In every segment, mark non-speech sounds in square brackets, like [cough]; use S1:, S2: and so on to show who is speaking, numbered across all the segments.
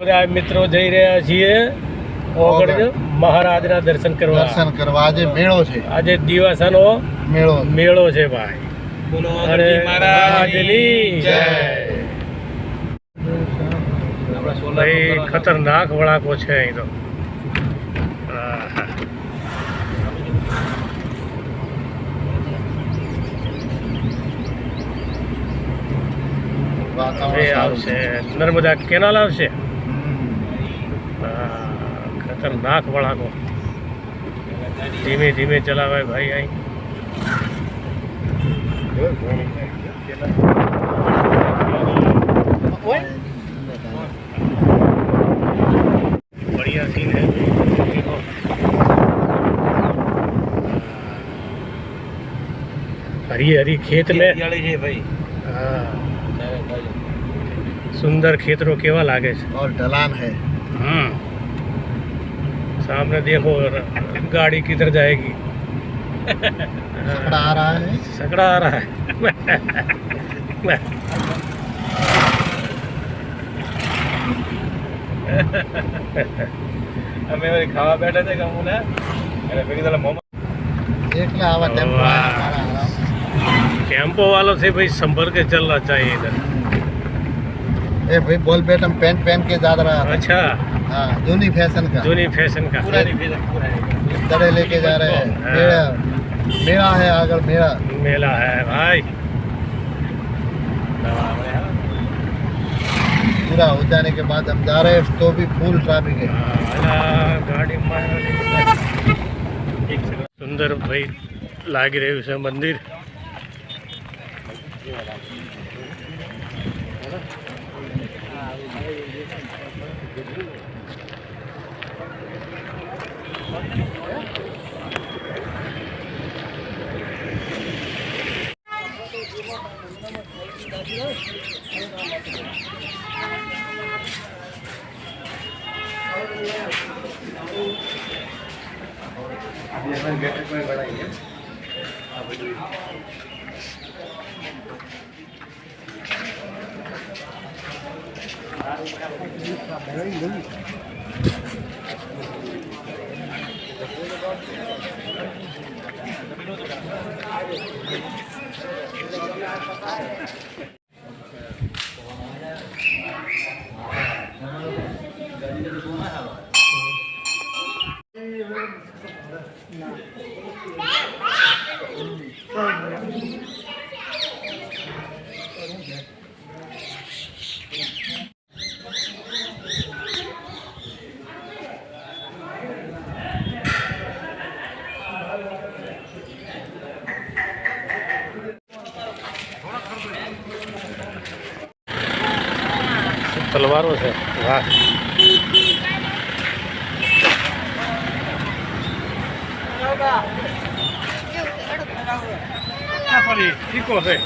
S1: બધા મિત્રો જઈ રહ્યા છીએ ઓગળ મહારાજના દર્શન કરવા.
S2: દર્શન કરવા. આજે મેળો છે.
S1: આજે દિવાસાનો
S2: મેળો.
S1: મેળો છે ભાઈ.
S3: બોલો
S1: અરે મહારાજની જય. ભાઈ ખતરનાક વળાકો છે અહીં તો. આવશે. નર્મદા કેનાલ આવશે? ખતરનાક વળાકો ધીમે ધીમે ચલાવાય ભાઈ અહીં बढ़िया सीन है देखो हरी हरी खेत में
S3: છે ભાઈ
S1: હા, સુંદર ખેતરો કેવા લાગે છે
S2: और ढलान है
S1: हम्म सामने देखो र- गाड़ी किधर जाएगी
S2: सकड़ा आ रहा है
S1: सकड़ा आ रहा है
S3: અમે વળી ખાવા બેઠા છે કે હું ને અને ભેગી તારા મોમાં
S2: एकला आवा टेम्पो
S1: वाह।
S2: आया हमारा आराम।
S1: टेम्पो वालों से भाई
S2: ए भाई बॉल बैट हम पैंट पहन के जा रहा है।
S1: अच्छा।
S2: हाँ जूनी फ़ैशन का।
S1: जूनी फ़ैशन का।
S3: पूरा पूरा
S2: तड़े लेके जा रहे हैं।
S1: हाँ।
S2: मेला मेला है अगर मेला।
S1: मेला है भाई।
S2: पूरा हो जाने के बाद हम जा रहे हैं तो भी फुल ट्रैफ़िक है।
S1: हाँ, हाँ, गाड़ी सुंदर भाई लाग रहे उसे मंदिर। ભાઈ લાગી રહ્યું છે મંદિર તલવારો છે. વાહ. ઈકો છે.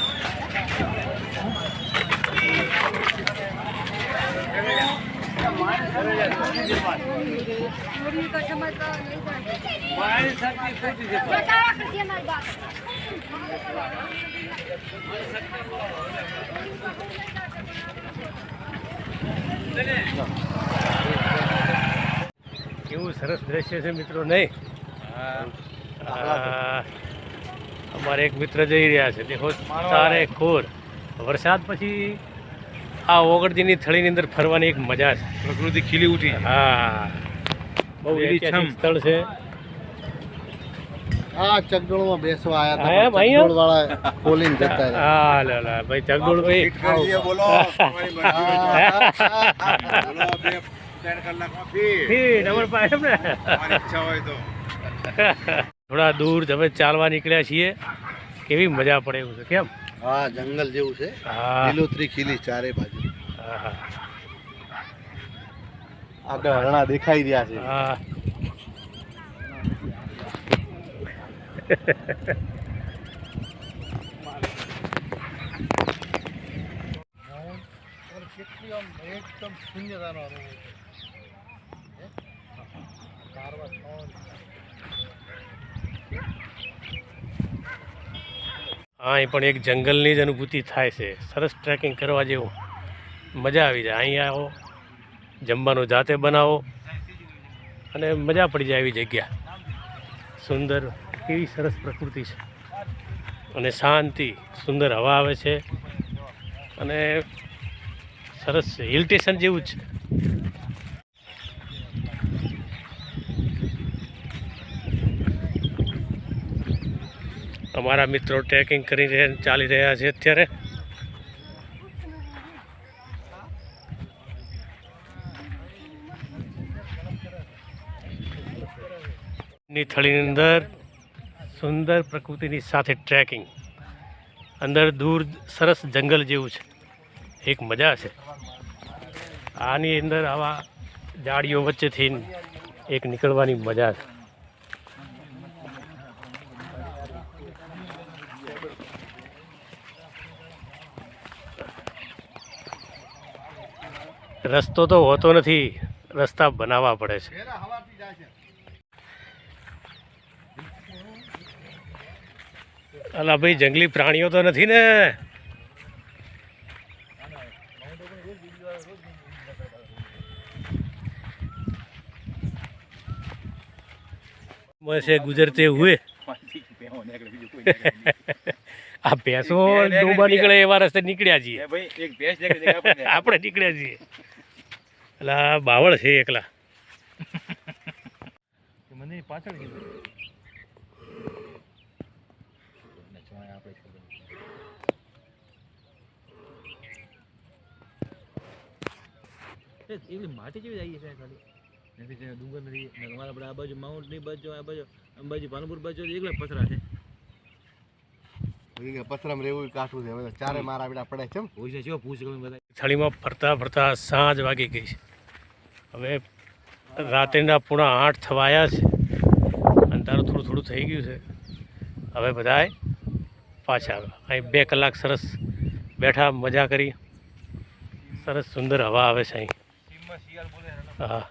S1: કેવું સરસ દ્રશ્ય છે મિત્રો નહીં? અમારે એક મિત્ર જઈ રહ્યા છે દેખો તારે ખોર. વરસાદ પછી આ ઓગળજીની થળીની અંદર ફરવાની એક મજા છે.
S3: પ્રકૃતિ ખીલી ઉઠી.
S1: હા. બહુ. સ્થળ છે. આ
S2: ચગડોળમાં
S1: બેસવા
S2: આયા હતા વાળા બોલીને જતા
S1: હા લે લે ભાઈ ચગડોળ ભાઈ.
S3: બોલો
S1: થોડા દૂર તમે ચાલવા નીકળ્યા છીએ. કેવી મજા પડે એવું છે કેમ?
S2: હા જંગલ જેવું છે. લીલોતરી ખીલી ચારે બાજુ. આગળ હરણા દેખાઈ રહ્યા છે.
S1: હા. હા અહીં પણ એક જંગલની જ અનુભૂતિ થાય છે. સરસ ટ્રેકિંગ કરવા જેવું. મજા આવી જાય. અહીં આવો, જમવાનું જાતે બનાવો અને મજા પડી જાય એવી જગ્યા. સુંદર કેવી સરસ પ્રકૃતિ છે. અને શાંતિ, સુંદર હવા આવે છે. અને સરસ હિલ સ્ટેશન જેવું જ છે. અમારા મિત્રો ટ્રેકિંગ કરી રહ્યા ચાલી રહ્યા છે અત્યારે. ની થળીની અંદર સુંદર પ્રકૃતિની સાથે ટ્રેકિંગ. અંદર દૂર સરસ જંગલ જેવું છે. એક મજા છે. આની અંદર આવા જાડીઓ વચ્ચેથી એક નીકળવાની મજા છે. રસ્તો તો હોતો નથી, રસ્તા બનાવવા પડે છે. અલા ભાઈ જંગલી પ્રાણીઓ તો નથી ને. છે ગુજરતે હુએ આ ભેંસો ડોબા નીકળે એવા રસ્તે નીકળ્યા છીએ. [laughs] આપણે. નીકળ્યા છીએ. એટલે બાવળ છે એકલા.
S3: પાછળ
S4: એવી માટી જેવી આવી છે ખાલી? નથી ત્યાં ડુંગર નથી ને અમારા આપણે આ બાજુ માઉન્ટની બાજુ આ બાજુ અંબાજી પાલનપુર બાજુ એકલા પથરા છે.
S2: પથરામાં રહેવું કાઠું છે હવે ચારે મારા બેટા પડે છે એમ.
S4: હોય છે શું પૂછ ગમે બધા.
S1: થાળીમાં ફરતા ફરતા સાંજ વાગી ગઈ છે. હવે રાત્રિના પૂણા આઠ થવાયા છે. અંધારું થોડું થોડું થઈ ગયું છે. હવે બધાએ પાછા આવ્યા. અહીં બે કલાક સરસ બેઠા, મજા કરી. સરસ સુંદર હવા આવે છે અહીં. હા.